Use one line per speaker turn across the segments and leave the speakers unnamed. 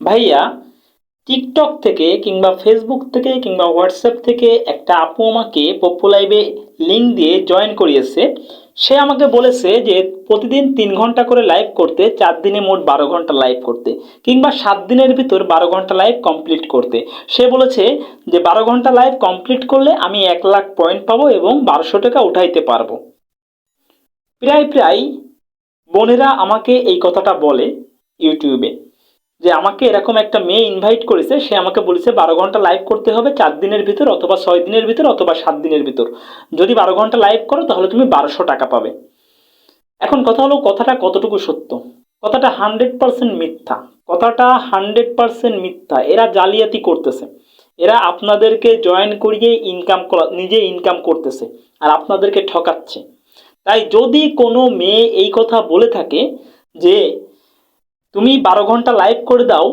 ভাইয়া, টিকটক থেকে কিংবা ফেসবুক থেকে কিংবা হোয়াটসঅ্যাপ থেকে একটা আপু আমাকে পপ্পু লাইভে লিঙ্ক দিয়ে জয়েন করিয়েছে। সে আমাকে বলেছে যে প্রতিদিন তিন ঘণ্টা করে লাইভ করতে, চার দিনে মোট বারো ঘণ্টা লাইভ করতে কিংবা সাত দিনের ভিতর বারো ঘণ্টা লাইভ কমপ্লিট করতে। সে বলেছে যে বারো ঘণ্টা লাইভ কমপ্লিট করলে আমি এক লাখ পয়েন্ট পাবো এবং বারোশো টাকা উঠাইতে পারব। প্রায় প্রায় বোনেরা আমাকে এই কথাটা বলে ইউটিউবে। যে আমাকে এরকম একটা মেয়ে ইনভাইট করেছে, সে আমাকে বলেছে বারো ঘণ্টা লাইভ করতে হবে চার দিনের ভিতর অথবা ছয় দিনের ভিতর অথবা সাত দিনের ভিতর। যদি বারো ঘণ্টা লাইভ করো তাহলে তুমি বারোশো টাকা পাবে। এখন কথা হলো কথাটা কতটুকু সত্য? কথাটা হান্ড্রেড পার্সেন্ট মিথ্যা। কথাটা হান্ড্রেড পার্সেন্ট মিথ্যা। এরা জালিয়াতি করতেছে। এরা আপনাদেরকে জয়েন করিয়ে ইনকাম নিজে ইনকাম করতেছে আর আপনাদেরকে ঠকাচ্ছে। তাই যদি কোনো মেয়ে এই কথা বলে থাকে যে তুমি বারো ঘণ্টা লাইভ করে দাও,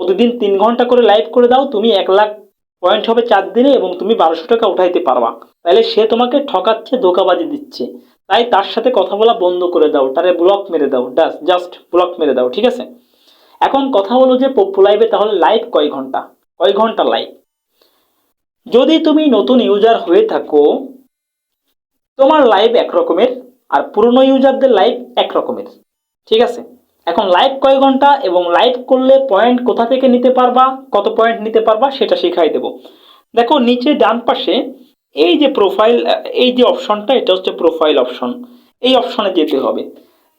প্রতিদিন তিন ঘণ্টা করে লাইভ করে দাও, তুমি এক লাখ পয়েন্ট হবে চার দিনে এবং তুমি বারোশো টাকা উঠাইতে পারবা। তাহলে সে তোমাকে ঠকাচ্ছে, ধোকাবাজি দিচ্ছে। তাই তার সাথে কথা বলা বন্ধ করে দাও, তারে ব্লক মেরে দাও জাস্ট ব্লক মেরে দাও, ঠিক আছে? এখন কথা হলো যে পপ্পু লাইভে তাহলে লাইভ কয় ঘণ্টা? কয় ঘণ্টা লাইভ যদি তুমি নতুন ইউজার হয়ে থাকো, তোমার লাইভ এক রকমের আর পুরনো ইউজারদের লাইভ এক রকমের, ঠিক আছে? এখন লাইভ কয় ঘণ্টা এবং লাইভ করলে পয়েন্ট কোথা থেকে নিতে পারবা, কত পয়েন্ট নিতে পারবা সেটা শিখাই দেব। দেখো নিচে ডান পাশে এই যে প্রোফাইল এই যে অপশনটা এটা হচ্ছে প্রোফাইল অপশন এই অপশনে যেতে হবে।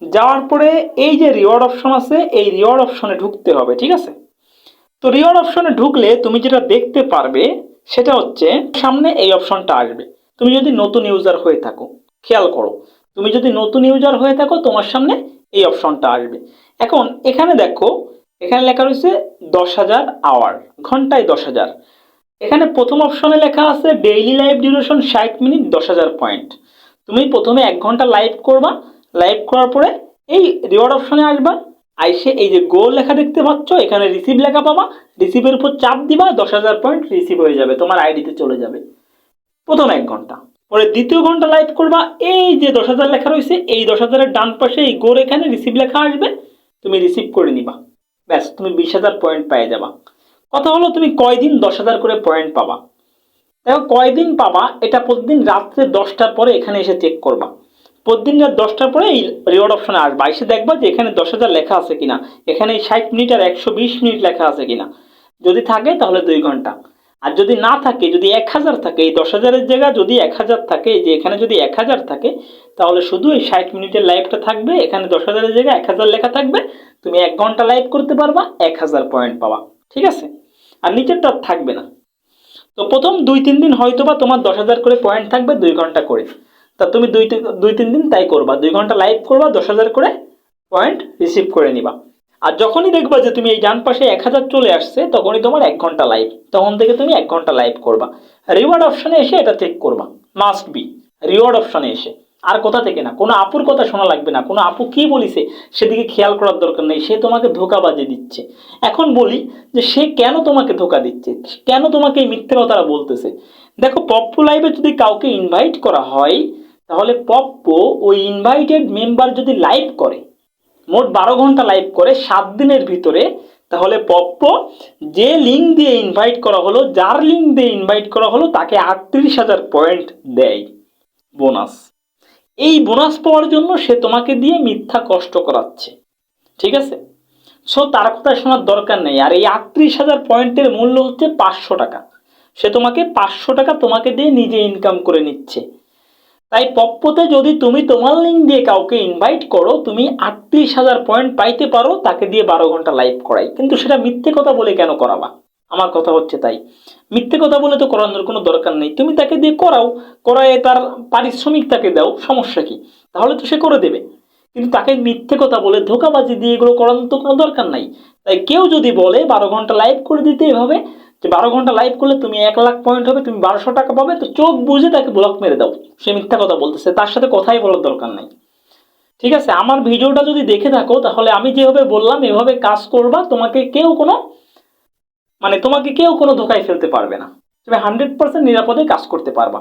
যাওয়ার পরে এই যে রিওয়ার্ড অপশন আছে, এই রিওয়ার্ড অপশনে ঢুকতে হবে, ঠিক আছে? তো রিওয়ার্ড অপশনে ঢুকলে তুমি যেটা দেখতে পারবে, সেটা হচ্ছে সামনে এই অপশনটা আসবে। তুমি যদি নতুন ইউজার হয়ে থাকো, খেয়াল করো তুমি যদি নতুন ইউজার হয়ে থাকো, তোমার সামনে এই অপশনটা আসবে। এখন এখানে দেখো, এখানে লেখা রয়েছে দশ হাজার আওয়ার ঘন্টায় দশ হাজার। এখানে প্রথম অপশনে লেখা আছে ডেইলি লাইভ ডিউরেশন ষাট মিনিট দশ হাজার পয়েন্ট তুমি প্রথমে এক ঘণ্টা লাইভ করবা লাইভ করার পরে এই রিওয়ার্ড অপশনে আসবা, আইসে এই যে গোল লেখা দেখতে পাচ্ছ, এখানে রিসিভ লেখা পাবা রিসিভের উপর চাপ দিবা, দশ হাজার পয়েন্ট রিসিভ হয়ে যাবে, তোমার আইডিতে চলে যাবে। প্রথম এক ঘণ্টা। পরে দ্বিতীয় ঘণ্টা লাইভ করবা। এই যে দশ হাজার লেখা রয়েছে, এই দশ হাজারের ডান পাশে এই গোর এখানে রিসিভ লেখা আসবে, তুমি রিসিভ করে নিবা। ব্যাস, তুমি বিশ হাজার পয়েন্ট পেয়ে যাবা। কথা হলো, তুমি কয়দিন দশ হাজার করে পয়েন্ট পাবা? দেখো, কয়দিন পাবা, এটা প্রতিদিন রাত্রে দশটার পরে এখানে এসে চেক করবা। প্রতিদিন রাত দশটার পরে এই রিওয়ার্ড অপশনে আসবা। এসে দেখবা যে এখানে দশ হাজার লেখা আছে কিনা। এখানে ষাট মিনিট আর একশো বিশ মিনিট লেখা আছে কিনা। যদি থাকে, তাহলে দুই ঘণ্টা। আর যদি না থাকে, যদি এক হাজার থাকে, এই দশ হাজারের জায়গা যদি এক হাজার থাকে যে এখানে যদি এক হাজার থাকে, তাহলে শুধু এই ষাট মিনিটের লাইভটা থাকবে, এখানে দশ হাজারের জায়গায় এক হাজার লেখা থাকবে, তুমি এক ঘণ্টা লাইভ করতে পারবা, এক হাজার পয়েন্ট পাবা, ঠিক আছে? আর নিচেরটা থাকবে না। তো প্রথম দুই তিন দিন হয়তো বা তোমার দশ হাজার করে পয়েন্ট থাকবে দুই ঘণ্টা করে। তা তুমি দুই দুই তিন দিন তাই করবা, দুই ঘণ্টা লাইভ করবা, দশ হাজার করে পয়েন্ট রিসিভ করে নিবা। আর যখনই দেখবা যে তুমি এই ডান পাশে এক হাজার চলে আসছে, তখনই তোমার এক ঘণ্টা লাইভ তখন থেকে তুমি এক ঘণ্টা লাইভ করবা। রিওয়ার্ড অপশনে এসে এটা চেক করবা। মাস্ট বি রিওয়ার্ড অপশনে এসে। আর কোথা থেকে না, কোনো আপুর কথা শোনা লাগবে না। কোনো আপু কি বলিছে, সেদিকে খেয়াল করার দরকার নেই। সে তোমাকে ধোকাবাজি দিচ্ছে। এখন বলি যে সে কেন তোমাকে ধোকা দিচ্ছে? কেন তোমাকে এই মিথ্যে কথাটা বলতেছে? দেখো, পপ্পু লাইভে যদি কাউকে ইনভাইট করা হয়, তাহলে পপ্পো ওই ইনভাইটেড মেম্বার যদি লাইভ করে মোট বারো ঘণ্টা লাইভ করে সাত দিনের ভিতরে, তাহলে পপ্প যে লিঙ্ক দিয়ে ইনভাইট করা হলো, যার লিঙ্ক দিয়ে ইনভাইট করা হলো, তাকে আটত্রিশ হাজার পয়েন্ট দেয়। বোনাস এই বোনাস পাওয়ার জন্য সে তোমাকে দিয়ে মিথ্যা কষ্ট করাচ্ছে। ঠিক আছে? সো তার কথা শোনার দরকার নেই। আর এই আটত্রিশ হাজার পয়েন্টের মূল্য হচ্ছে পাঁচশো টাকা। সে তোমাকে পাঁচশো টাকা তোমাকে দিয়ে নিজে ইনকাম করে নিচ্ছে। তাই পপ্পতে যদি তুমি তোমার লিঙ্ক দিয়ে কাউকে ইনভাইট করো, তুমি আটত্রিশ হাজার পয়েন্ট পাইতে পারো, তাকে দিয়ে বারো ঘণ্টা লাইভ করাই। কিন্তু সেটা মিথ্যে কথা বলে কেন করাবা? আমার কথা হচ্ছে তাই। মিথ্যে কথা বলে তো করানোর কোনো দরকার নেই। তুমি তাকে দিয়ে করাও, করায় তার পারিশ্রমিক তাকে দাও, সমস্যা কি? তাহলে তো সে করে দেবে। কিন্তু তাকে মিথ্যে কথা বলে ধোকাবাজি দিয়ে এগুলো করানোর তো কোনো দরকার নাই। তাই কেউ যদি বলে বারো ঘণ্টা লাইভ করে দিতে এভাবে যে বারো ঘণ্টা লাইভ করলে তুমি এক লাখ পয়েন্ট হবে, তুমি বারোশো টাকা পাবে, তো চোখ বুঝে তাকে ব্লক মেরে দাও। সে মিথ্যা কথা বলতেছে, তার সাথে কথাই বলার দরকার নাই। ঠিক আছে, আমার ভিডিওটা যদি দেখে থাকো, তাহলে আমি যেভাবে বললাম, এভাবে কাজ করবা, তোমাকে কেউ কোনো মানে তোমাকে কেউ কোনো ধোকায় ফেলতে পারবে না। তুমি হান্ড্রেড পার্সেন্ট নিরাপদে কাজ করতে পারবা।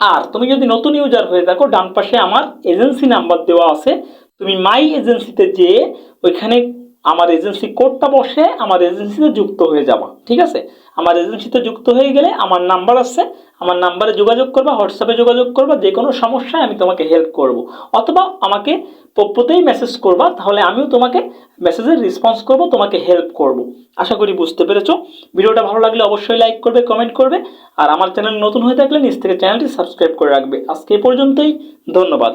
আর তুমি যদি নতুন ইউজার হয়ে থাকো, ডান পাশে আমার এজেন্সি নাম্বার দেওয়া আছে। তুমি মাই এজেন্সিতে যেয়ে ওইখানে আমার এজেন্সি কোডটা বসে আমার এজেন্সিতে যুক্ত হয়ে যাবা, ঠিক আছে? আমার এজেন্সিতে যুক্ত হয়ে গেলে আমার নাম্বার আছে, আমার নাম্বারে যোগাযোগ করবা হোয়াটসঅ্যাপে যোগাযোগ করবা যে কোনো সমস্যায় আমি তোমাকে হেল্প করব। অথবা আমাকে পপ্পতেই মেসেজ করবা, তাহলে আমিও তোমাকে মেসেজের রেসপন্স করব, তোমাকে হেল্প করব। আশা করি বুঝতে পেরেছ। ভিডিওটা ভালো লাগলে অবশ্যই লাইক করবে কমেন্ট করবে, আর আমার চ্যানেল নতুন হয়ে থাকলে নিজ থেকে চ্যানেলটি সাবস্ক্রাইব করে রাখবে। আজকে এই পর্যন্তই, ধন্যবাদ।